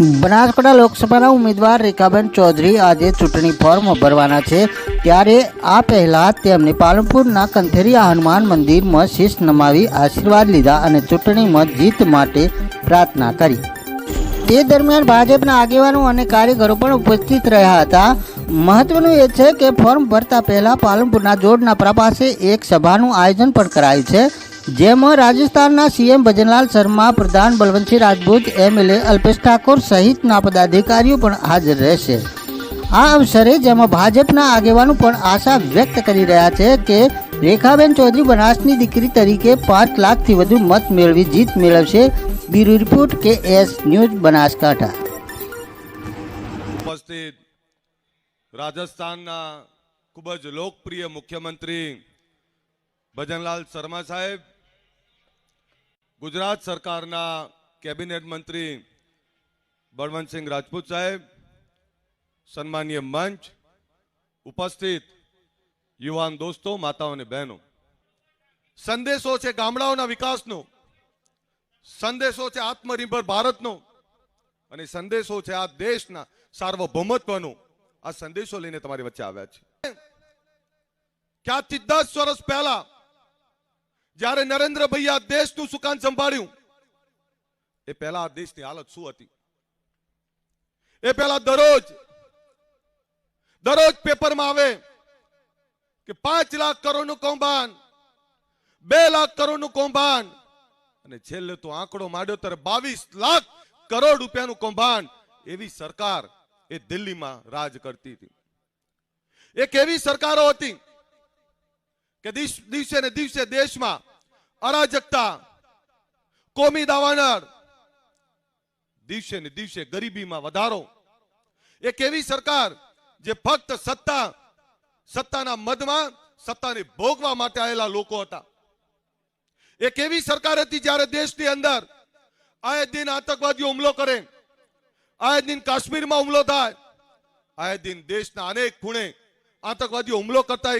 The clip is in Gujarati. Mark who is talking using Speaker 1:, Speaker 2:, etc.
Speaker 1: બનાસકાંઠા લોકસભાના ઉમેદવાર રેખાબેન ચૌધરી આજે ચૂંટણી ફોર્મ ભરવાના છે. ત્યારે આ પહેલા તેમણે પાલનપુરના કંથેરિયા હનુમાન મંદિરમાં શીશ નમાવી આશીર્વાદ લીધા અને ચૂંટણીમાં જીત માટે પ્રાર્થના કરી. તે દરમિયાન ભાજપના આગેવાનો અને કાર્યકરો પણ ઉપસ્થિત રહ્યા હતા. મહત્વનું એ છે કે ફોર્મ ભરતા પહેલા પાલનપુરના જોડના પ્રભાસે એક સભાનું આયોજન પણ કરાયું છે, જેમાં રાજસ્થાનના સીએમ ભજનલાલ શર્મા, પ્રધાન બલવંતસિંહ રાજપૂત, એમએલએ અલ્પેશ ઠાકોર સહિતના પદાધિકારીઓ પણ હાજર રહેશે. આ અવસરે જેમાં ભાજપના આગેવાનો પણ આશા વ્યક્ત કરી રહ્યા છે કે રેખાબેન ચૌધરી બનાસની દીકરી તરીકે પાંચ લાખથી વધુ મત મેળવી જીત મેળવશે. Bureau report K S news Banaskantha.
Speaker 2: ઉપસ્થિત રાજસ્થાનના ખૂબ જ લોકપ્રિય મુખ્યમંત્રી ભજનલાલ શર્મા સાહેબ, ગુજરાત સરકારના કેબિનેટ મંત્રી બળવંતસિંહ રાજપૂત સાહેબ, સન્માનીય મંચ, ઉપસ્થિત યુવાન દોસ્તો, માતાઓ અને બહેનો. સંદેશો છે ગામડાઓના વિકાસનો, સંદેશો છે આત્મનિર્ભર ભારતનો અને સંદેશો છે આ દેશના સાર્વભૌમત્વનો. આ સંદેશો લઈને તમારી વચ્ચે આવ્યા છે. ક્યાંથી દસ વર્ષ પહેલા જ્યારે નરેન્દ્રભાઈ આ દેશનું સુકાન સંભાળ્યું, એ પહેલા આ દેશની હાલત શું હતી? એ પહેલા દરરોજ દરરોજ પેપરમાં આવે કે પાંચ લાખ કરોડનું કૌભાંડ, બે લાખ કરોડનું કૌભાંડ, અને છેલ્લે તો આંકડો માંડ્યો ત્યારે બાવીસ લાખ કરોડ રૂપિયાનું કૌભાંડ એવી સરકાર એ દિલ્હીમાં રાજ કરતી હતી. એક એવી સરકારો હતી કે દિવસે ને દિવસે દેશમાં અરાજકતા, કોમી દાવાનળ, દિવસે ને દિવસે ગરીબીમાં વધારો. એક એવી સરકાર જે ફક્ત સત્તા, સત્તાના મદમાં સત્તાને ભોગવા માટે આવેલા લોકો હતા. એક એવી સરકાર હતી જ્યારે દેશની અંદર આયે દિન આતંકવાદીઓ હુમલો કરે આયે દિન કાશ્મીરમાં હુમલો થાય. આયે દિન દેશના અનેક ખૂણે આતંકવાદીઓ હુમલો કરતા